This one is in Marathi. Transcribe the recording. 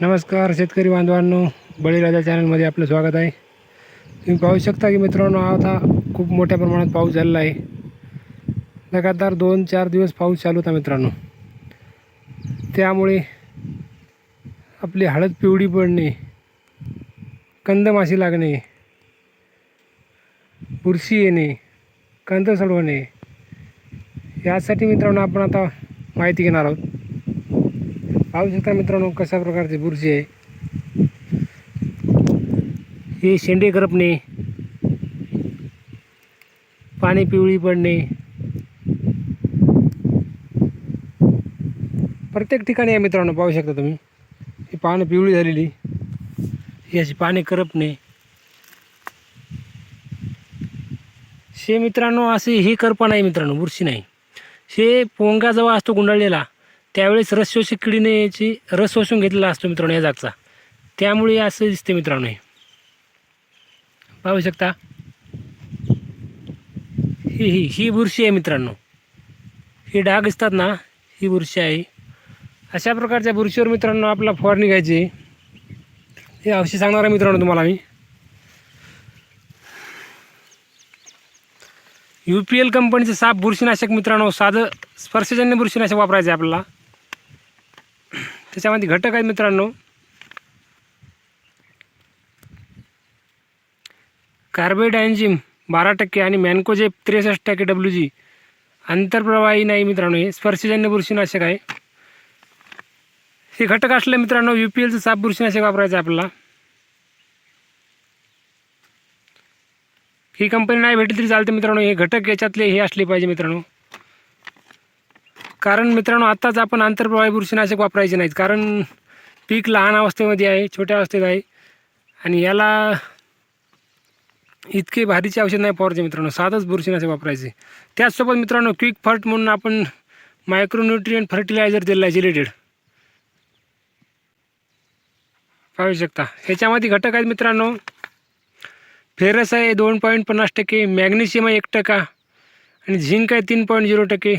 नमस्कार शेतकरी बांधवांनो बळीराजा चॅनलमध्ये आपलं स्वागत आहे. तुम्ही पाहू शकता की मित्रांनो आता खूप मोठ्या प्रमाणात पाऊस झालेला आहे. लगातार दोन चार दिवस पाऊस चालू होता मित्रांनो. त्यामुळे आपली हळद पिवळी पडणे कंदमाशी लागणे बुरशी येणे कंद सडवणे यासाठी मित्रांनो आपण आता माहिती घेणार आहोत. पाहू शकता मित्रांनो कशा प्रकारची बुरशी आहे? हे शेंडे करपणे पाणी पिवळी पडणे. प्रत्येक ठिकाणी आहे मित्रांनो पाहू शकता तुम्ही. ही पानं पिवळी झालेली. ही अशी पाने करपणे. शे मित्रांनो असे हे करपा नाही मित्रांनो बुरशी नाही. हे पोंगा असतो गुंडाळलेला. त्यावेळेस रस शोषक किडीने याची रस शोषून घेतलेला असतो मित्रांनो या जागचा. त्यामुळे असं दिसते मित्रांनो हे. पाहू शकता. ही ही ही बुरशी आहे मित्रांनो. ही डाग असतात ना ही बुरशी आहे. अशा प्रकारच्या बुरशीवर मित्रांनो आपला फवारणी घ्यायची. हे औषध सांगणार आहे मित्रांनो तुम्हाला मी. यू पी एल कंपनीचं साप बुरशीनाशक मित्रांनो साधं स्पर्शजन्य बुरशीनाशक वापरायचं आहे आपल्याला. त्याच्यामध्ये घटक आहेत मित्रांनो. कार्बेड बारा टक्के आणि मॅनकोजेप त्रेसष्ट टक्के डब्ल्यू जी आंतरप्रवाही नाही मित्रांनो हे स्पर्शजन्य बुरशीनाशक आहे. हे घटक असले मित्रांनो यू पी एलचं साप बुरशीनाशक वापरायचं आहे आपल्याला. ही कंपनी नाही भेटली तरी चालते मित्रांनो हे घटक याच्यातले हे असले पाहिजे मित्रांनो. कारण मित्रांनो आत्ताच आपण आंतरप्रवाही बुरशीनाशक वापरायचे नाहीत. कारण पीक लहान अवस्थेमध्ये आहे छोट्या अवस्थेत आहे. आणि याला इतके भारीचे औषध नाही फवारचे मित्रांनो. साधंच बुरशीनाशक वापरायचे. त्याचसोबत मित्रांनो क्विक फर्ट म्हणून आपण मायक्रोन्युट्रियन फर्टिलायझर दिलेलं आहे जिलेटेड पाहू शकता. ह्याच्यामध्ये घटक आहेत मित्रांनो. फेरस आहे दोन पॉईंट पन्नास टक्के मॅग्नेशियम आहे एक टक्का आणि झिंक आहे तीन पॉईंट झिरो टक्के.